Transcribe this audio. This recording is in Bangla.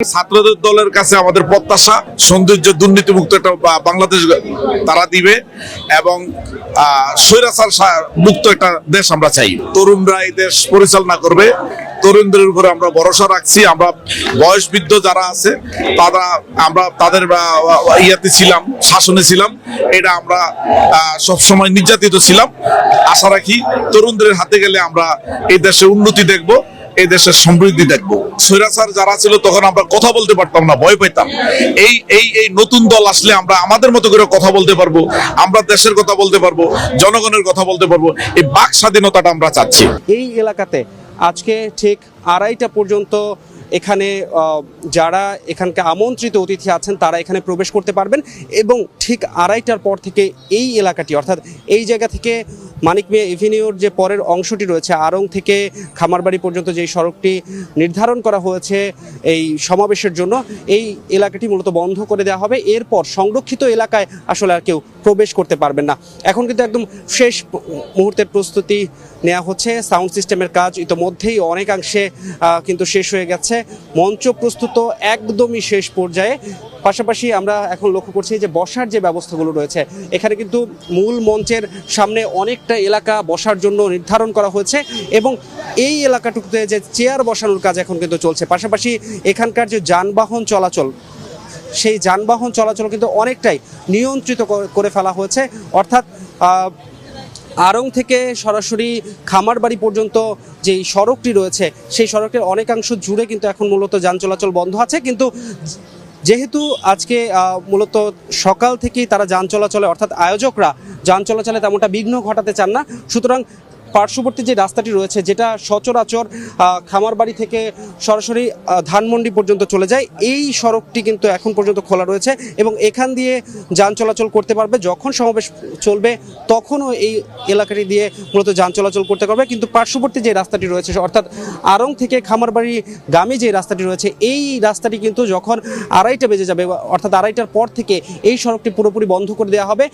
ছাত্রদের দলের কাছে আমাদের প্রত্যাশা, সৌন্দর্য দুর্নীতিমুক্ত একটা বাংলাদেশ তারা দিবে এবং স্বৈরাচার মুক্ত একটা দেশ আমরা চাই। তরুণরা এই দেশ পরিচালনা করবে। তরুণদের উপরে আমরা ভরসা রাখছি। আমরা বয়স বৃদ্ধ যারা আছে, তারা, আমরা তাদের ইয়াতে ছিলাম, শাসনে ছিলাম। এটা আমরা সব সময় নির্যাতিত ছিলাম। আশা রাখি তরুণদের হাতে গেলে আমরা এই দেশের উন্নতি দেখব। দেশের সমৃদ্ধি দেখব। স্বৈরাচার যারা ছিল তখন আমরা কথা বলতে পারতাম না, ভয় পেতাম এই এই এই নতুন দল আসলে আমরা আমাদের মতো করে কথা বলতে পারব, আমরা দেশের কথা বলতে পারব, জনগণের কথা বলতে পারব, এই বাক স্বাধীনতাটা আমরা চাচ্ছি। এই এলাকাতে আজকে ঠিক আড়াইটা পর্যন্ত এখানে যারা এখানকে আমন্ত্রিত অতিথি আছেন, তারা এখানে প্রবেশ করতে পারবেন এবং ঠিক আড়াইটার পর থেকে এই এলাকাটি, অর্থাৎ এই জায়গা থেকে মানিক মিয়া এভিনিউর যে পরের অংশটি রয়েছে আরং থেকে খামারবাড়ি পর্যন্ত যে সড়কটি নির্ধারণ করা হয়েছে এই সমাবেশের জন্য, এই এলাকাটি মূলত বন্ধ করে দেওয়া হবে। এরপর সংরক্ষিত এলাকায় আসলে আর কেউ প্রবেশ করতে পারবেন না। এখন কিন্তু একদম শেষ মুহূর্তের প্রস্তুতি নেওয়া হচ্ছে। সাউন্ড সিস্টেমের কাজ ইতোমধ্যেই অনেকাংশে কিন্তু শেষ হয়ে গেছে। মঞ্চ প্রস্তুত একদমই শেষ পর্যায়ে। পাশাপাশি আমরা এখন লক্ষ্য করছি যে বসার যে ব্যবস্থাগুলো রয়েছে, এখানে কিন্তু মূল মঞ্চের সামনে অনেকটা এলাকা বসার জন্য নির্ধারণ করা হয়েছে এবং এই এলাকাটুকুতে যে চেয়ার বসানোর কাজ এখন কিন্তু চলছে। পাশাপাশি এখানকার যে যানবাহন চলাচল, সেই যানবাহন চলাচল কিন্তু অনেকটাই নিয়ন্ত্রিত করে- ফেলা হয়েছে। অর্থাৎ আড়ং থেকে সরাসরি খামার বাড়ি পর্যন্ত যেই সড়কটি রয়েছে, সেই সড়কের অনেকাংশ জুড়ে কিন্তু এখন মূলত যান চলাচল বন্ধ আছে। কিন্তু যেহেতু আজকে মূলত সকাল থেকেই তারা যান চলাচলে, অর্থাৎ আয়োজকরা যান চলাচলে তেমনটা বিঘ্ন ঘটাতে চান না, সুতরাং পার্শ্ববর্তী যে রাস্তাটি রয়েছে, যেটা সচরাচর খামারবাড়ি থেকে সরাসরি ধানমন্ডি পর্যন্ত চলে যায়, এই সড়কটি কিন্তু এখন পর্যন্ত খোলা রয়েছে এবং এখান দিয়ে যান চলাচল করতে পারবে। যখন সমাবেশ চলবে, তখনও এই এলাকাটি দিয়ে মূলত যান চলাচল করতে পারবে। কিন্তু পার্শ্ববর্তী যে রাস্তাটি রয়েছে, অর্থাৎ আরং থেকে খামারবাড়ি গামী যে রাস্তাটি রয়েছে, এই রাস্তাটি কিন্তু যখন আড়াইটা বেজে যাবে, অর্থাৎ আড়াইটার পর থেকে এই সড়কটি পুরোপুরি বন্ধ করে দেওয়া হবে।